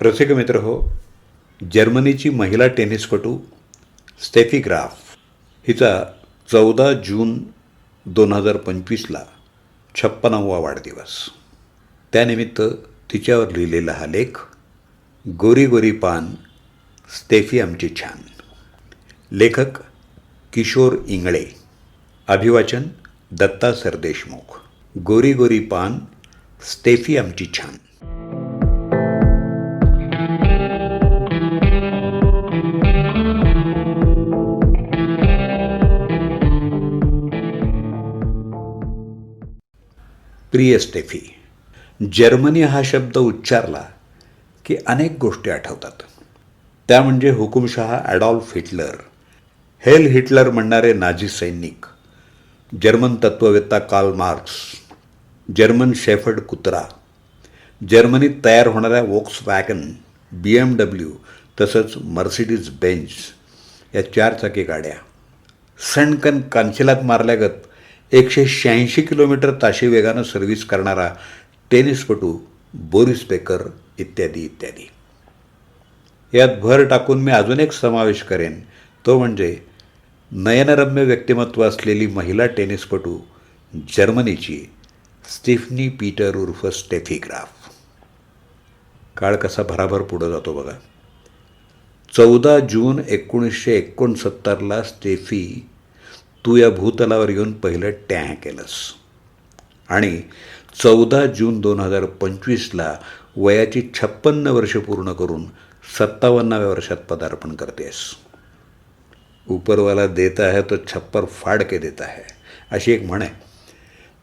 रसिक मित्र हो जर्मनीची महिला टेनिसपटू स्टेफी ग्राफ. हिचा चौदा जून दोन हजार पंचवीसला छप्पनावा वाढदिवस. त्यानिमित्त तिच्यावर लिहिलेला हा लेख गोरी गोरी पान स्टेफी आमची छान. लेखक किशोर इंगळे अभिवाचन दत्ता सरदेशमुख. गोरी गोरी पान स्टेफी आमची छान. प्रिय स्टेफी जर्मनी हा शब्द उच्चारला की अनेक गोष्टी आठवतात. त्या म्हणजे हुकुमशहा ॲडॉल्फ हिटलर. हेल हिटलर म्हणणारे नाझी सैनिक जर्मन तत्त्ववेत्ता कार्ल मार्क्स जर्मन शेफर्ड कुत्रा जर्मनीत तयार होणाऱ्या Volkswagen B M W तसंच मर्सिडीज बेंच या चारचाकी गाड्या. सणकन कांचिलात मारल्यागत एकशे शहाऐंशी किलोमीटर ताशी वेगानं सर्व्हिस करणारा टेनिसपटू बोरिस बेकर इत्यादी इत्यादी. यात भर टाकून मी अजून एक समावेश करेन. तो म्हणजे नयनरम्य व्यक्तिमत्व असलेली महिला टेनिसपटू जर्मनीची स्टिफनी पीटर उर्फ स्टेफी ग्राफ. काळ कसा भराभर पुढं जातो बघा. चौदा जून एकोणीसशे एकोणसत्तरला स्टेफी तू या भूतलावर येऊन पहिलं टॅ केलंस. आणि चौदा जून दोन हजार पंचवीसला वयाची छप्पन्न वर्ष पूर्ण करून सत्तावन्नाव्या वर्षात पदार्पण करतेस. ऊपरवाला देता है तो छप्पर फाड के देता है अशी एक म्हण आहे.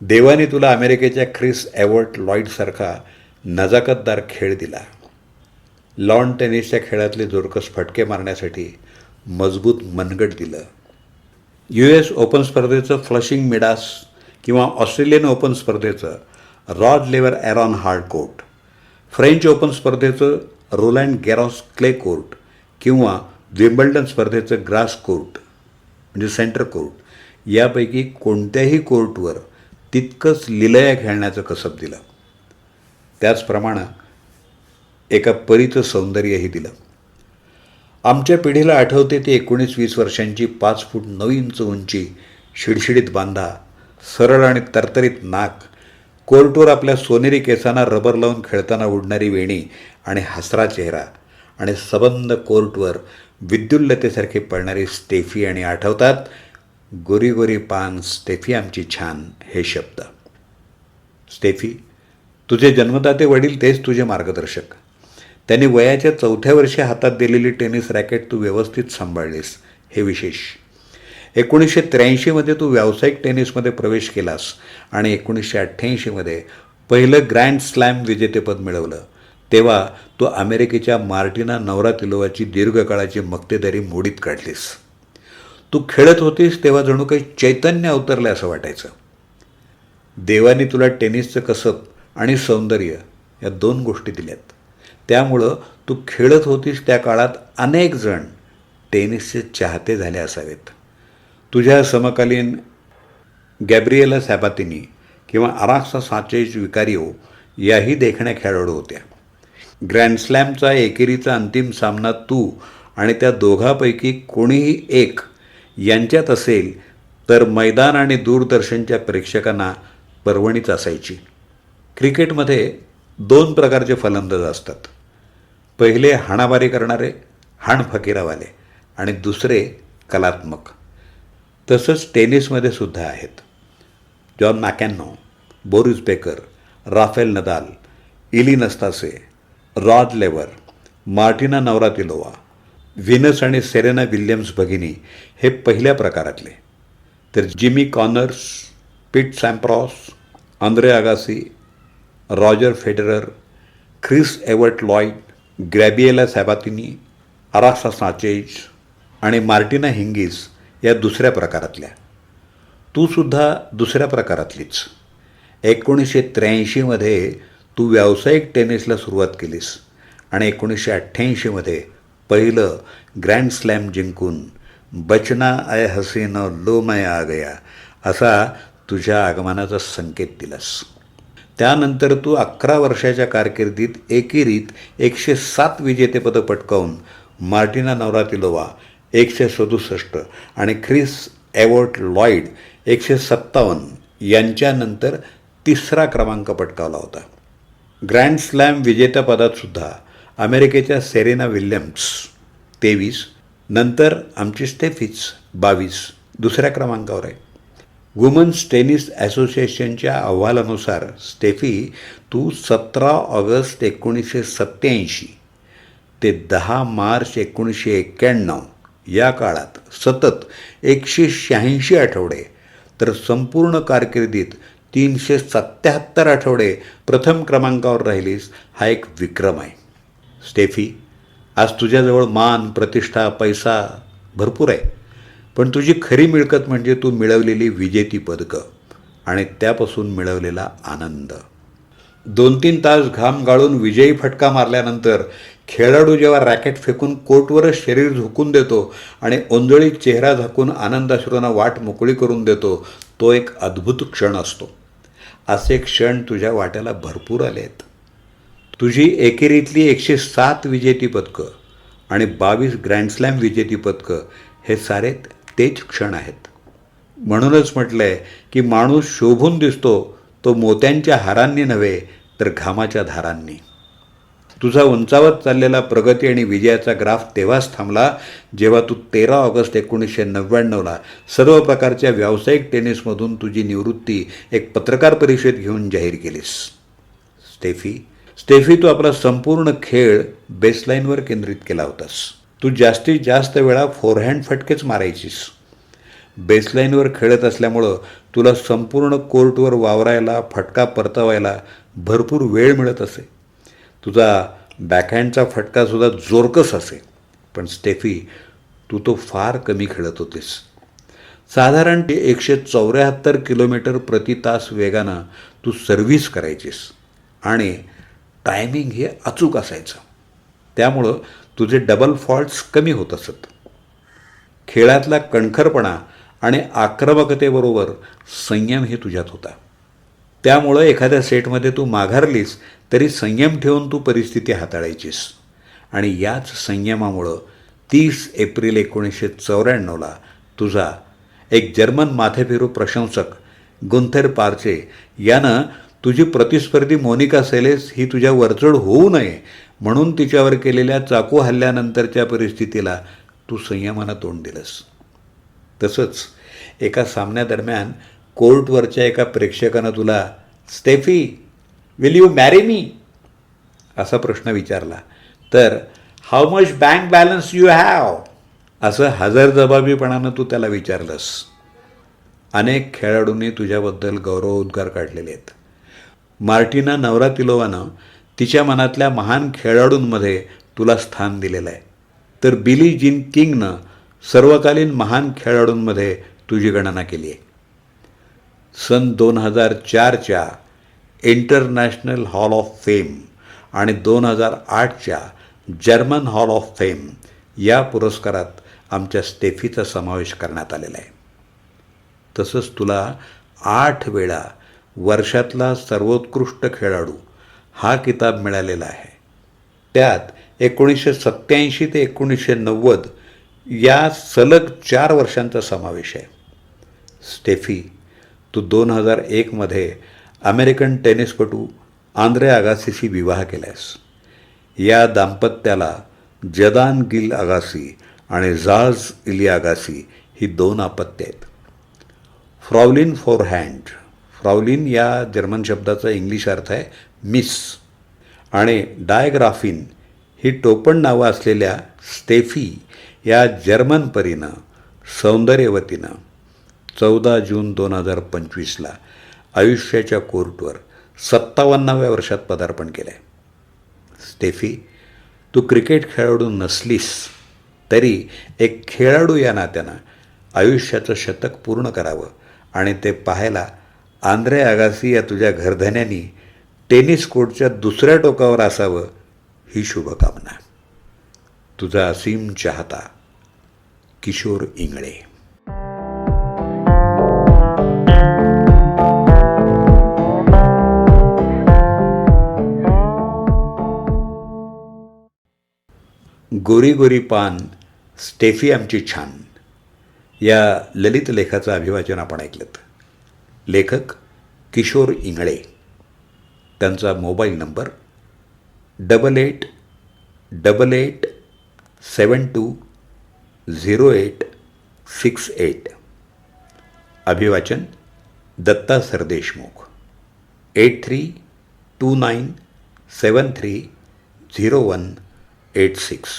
देवाने तुला अमेरिकेच्या ख्रिस एवर्ट लॉईडसारखा नजाकतदार खेळ दिला. लॉन टेनिसच्या खेळातले जोरकस फटके मारण्यासाठी मजबूत मनगट दिलं. यू एस ओपन स्पर्धेचं फ्लशिंग मिडास किंवा ऑस्ट्रेलियन ओपन स्पर्धेचं Rod Laver Arena hard court French open स्पर्धेचं रोलँड गॅरॉस क्ले कोर्ट किंवा विम्बल्डन स्पर्धेचं ग्रास कोर्ट म्हणजे सेंटर कोर्ट यापैकी कोणत्याही कोर्टवर तितकंच लिलया खेळण्याचं कसब दिलं. त्याचप्रमाणे एका परीचं सौंदर्यही दिलं. आमच्या पिढीला आठवते ती एकोणीस वीस वर्षांची पाच फूट नऊ इंच उंची शिडशिडीत बांधा सरळ आणि तरतरीत नाक कोर्टवर आपल्या सोनेरी केसांना रबर लावून खेळताना उडणारी वेणी आणि हसरा चेहरा आणि सबंध कोर्टवर विद्युल्लतेसारखी पडणारी स्टेफी आणि आठवतात गोरी गोरी पान स्टेफी आमची छान हे शब्द. स्टेफी तुझे जन्मदाते वडील तेच तुझे मार्गदर्शक. त्यांनी वयाच्या चौथ्या वर्षी हातात दिलेली टेनिस रॅकेट तू व्यवस्थित सांभाळलीस. हे विशेष. एकोणीसशे त्र्याऐंशीमध्ये तू व्यावसायिक टेनिसमध्ये प्रवेश केलास आणि एकोणीसशे अठ्ठ्याऐंशीमध्ये पहिलं ग्रँड स्लॅम विजेतेपद मिळवलं. तेव्हा तू अमेरिकेच्या मार्टिना नवरातिलोवाची दीर्घकाळाची मक्तेदारी मोडीत काढलीस. तू खेळत होतीस तेव्हा जणू काही चैतन्य अवतरलं असं वाटायचं. देवाने तुला टेनिसचं कसब आणि सौंदर्य या दोन गोष्टी दिल्यात. त्यामुळं तू खेळत होतीस त्या काळात अनेक जण टेनिसचे चाहते झाले असावेत. तुझ्या समकालीन गॅब्रिएला सॅबातिनी किंवा आराक्सा साचेज विकारिओ याही देखण्या खेळाडू होत्या. ग्रँडस्लॅमचा एकेरीचा अंतिम सामना तू आणि त्या दोघापैकी कोणीही एक यांच्यात असेल तर मैदान आणि दूरदर्शनच्या प्रेक्षकांना पर्वणीच असायची. क्रिकेटमध्ये दोन प्रकारचे फलंदाज असतात. पहिले हाणामारी करणारे हाण फकीरावाले आणि दुसरे कलात्मक. तसंच टेनिसमध्ये सुद्धा आहेत. John मॅकॅनो Boris Becker Rafael Nadal इली नस्तासे rod Lever Martina Navratilova Venus आणि सेरेना विल्यम्स भगिनी हे पहिल्या प्रकारातले. तर जिमी कॉनर्स पिट सॅम्प्रॉस Andre आगासी Roger Federer Chris avert Lloyd ग्रॅबिएला सॅबातिनी Arasa साचेज आणि मार्टिना हिंगीस या दुसऱ्या प्रकारातल्या. तूसुद्धा दुसऱ्या प्रकारातलीच. एकोणीसशे त्र्याऐंशीमध्ये तू व्यावसायिक टेनिसला सुरुवात केलीस आणि एकोणीसशे अठ्ठ्याऐंशीमध्ये पहिलं ग्रँड स्लॅम जिंकून बचना आय हसीन लो आ गया असा तुझ्या आगमनाचा संकेत दिलास. त्यानंतर तू अकरा वर्षाच्या कारकिर्दीत एकेरीत एकशे सात विजेतेपदं पटकावून मार्टिना नवरातिलोवा एकशे सदुसष्ट आणि ख्रिस एवर्ट लॉईड एकशे सत्तावन्न यांच्यानंतर तिसरा क्रमांक पटकावला होता. ग्रँड स्लॅम विजेत्यापदातसुद्धा अमेरिकेच्या सेरेना विल्यम्स तेवीस नंतर आमची स्टेफिच बावीस दुसऱ्या क्रमांकावर आहे. वुमन्स टेनिस असोसिएशनच्या अहवालानुसार स्टेफी तू सतरा ऑगस्ट एकोणीसशे सत्त्याऐंशी ते दहा मार्च एकोणीसशे एक्क्याण्णव या काळात सतत एकशे शहाऐंशी आठवडे तर संपूर्ण कारकिर्दीत तीनशे सत्त्याहत्तर आठवडे प्रथम क्रमांकावर राहिलीस हा एक विक्रम आहे. स्टेफी आज तुझ्याजवळ मान प्रतिष्ठा पैसा भरपूर आहे. पण तुझी खरी मिळकत म्हणजे तू मिळवलेली विजेती पदकं आणि त्यापासून मिळवलेला आनंद. दोन तीन तास घाम गाळून विजयी फटका मारल्यानंतर खेळाडू जेव्हा रॅकेट फेकून कोर्टवरच शरीर झोकून देतो आणि ओंजळीत चेहरा झाकून आनंदाश्रूंना वाट मोकळी करून देतो तो एक अद्भुत क्षण असतो. असे क्षण तुझ्या वाट्याला भरपूर आले आहेत तुझी एकेरीतली एकशे सात विजेती पदकं आणि बावीस ग्रँडस्लॅम विजेती पदकं हे सारे तेच क्षण आहेत. म्हणूनच म्हटलं आहे की माणूस शोभून दिसतो तो मोत्यांच्या हारांनी नव्हे तर घामाच्या धारांनी. तुझा उंचावत चाललेला प्रगती आणि विजयाचा ग्राफ तेव्हाच थांबला जेव्हा तू तेरा ऑगस्ट एकोणीसशे नव्याण्णवला सर्व प्रकारच्या व्यावसायिक टेनिसमधून तुझी निवृत्ती एक पत्रकार परिषद घेऊन जाहीर केलीस. स्टेफी स्टेफी तू आपला संपूर्ण खेळ बेसलाईनवर केंद्रित केला होतास. तू जास्तीत जास्त वेळा फोरहँड फटकेच मारायचीस. बेसलाईनवर खेळत असल्यामुळं तुला संपूर्ण कोर्टवर वावरायला फटका परतवायला भरपूर वेळ मिळत असे. तुझा बॅकहँडचा फटकासुद्धा जोरकस असे. पण स्टेफी तू तो फार कमी खेळत होतीस. साधारण ते एकशे चौऱ्याहत्तर किलोमीटर प्रति तास वेगानं तू सर्व्हिस करायचीस. आणि टायमिंग हे अचूक असायचं. त्यामुळं तुझे डबल फॉल्ट्स कमी होत असत. खेळातला कणखरपणा आणि आक्रमकतेबरोबर संयम हे तुझ्यात होता. त्यामुळं एखाद्या सेटमध्ये तू माघारलीस तरी संयम ठेवून तू परिस्थिती हाताळायचीस. आणि याच संयमामुळं तीस एप्रिल एकोणीसशे चौऱ्याण्णवला तुझा एक जर्मन माथेफिरू प्रशंसक गुंथेर पार्चे यानं तुझी प्रतिस्पर्धी मोनिका सेलेस ही तुझ्या वरचढ होऊ नये म्हणून तिच्यावर केलेल्या चाकू हल्ल्यानंतरच्या परिस्थितीला तू संयमानं तोंड दिलंस. तसंच एका सामन्यादरम्यान कोर्टवरच्या एका प्रेक्षकानं तुला Steffi will you marry me असा प्रश्न विचारला. तर how much bank balance you have असं हजरजबाबीपणानं तू त्याला विचारलंस. अनेक खेळाडूंनी तुझ्याबद्दल गौरवोद्गार काढलेले आहेत. मार्टिना नवरातिलोवानं तिच्या मनातल्या महान खेळाडूंमध्ये तुला स्थान दिलेलं आहे. तर बिली जिन किंगनं सर्वकालीन महान खेळाडूंमध्ये तुझी गणना केली आहे. सन दोन हजार चारच्या इंटरनॅशनल हॉल ऑफ फेम आणि दोन हजार आठच्या जर्मन हॉल ऑफ फेम या पुरस्कारात आमच्या स्टेफीचा समावेश करण्यात आलेला आहे. तसंच तुला आठ वेळा वर्षातला सर्वोत्कृष्ट खेळाडू हा किताब मिळालेला आहे. त्यात एकोणीसशे सत्त्याऐंशी ते एकोणीसशे नव्वद या सलग चार वर्षांचा समावेश आहे. स्टेफी तू दोन हजार एकमध्ये अमेरिकन टेनिसपटू आंद्रे आगासीशी विवाह केलास या दाम्पत्याला जदान गिल आगासी आणि झार्ज इली आगासी ही दोन अपत्य आहेत. फ्रॉवलिन फोरहँड फ्रॉवलिन या जर्मन शब्दाचा इंग्लिश अर्थ आहे मिस. आणि डायग्राफिन ही टोपण नावं असलेल्या स्टेफी या जर्मन परीनं सौंदर्यवतीनं चौदा जून दोन हजार पंचवीसला आयुष्याच्या कोर्टवर सत्तावन्नाव्या वर्षात पदार्पण केलं आहे स्टेफी तू क्रिकेट खेळाडू नसलीस तरी एक खेळाडू या नात्यानं आयुष्याचं शतक पूर्ण करावं आणि ते पाहायला आंध्रे आगासी या तुझ्या घरधन्यानी टेनिस कोर्टच्या दुसऱ्या टोकावर असावं ही शुभकामना. तुझा असीम चाहता किशोर इंगळे. गोरी गोरी पान स्टेफी आमची छान. या ललित लेखाचं अभिवाचन आपण ऐकलं लेखक किशोर इंगळे. त्यांचा mobile number double eight double eight seven two zero eight six eight अभिवाचन Datta Sardeshmukh. Eight three two nine seven three zero one eight six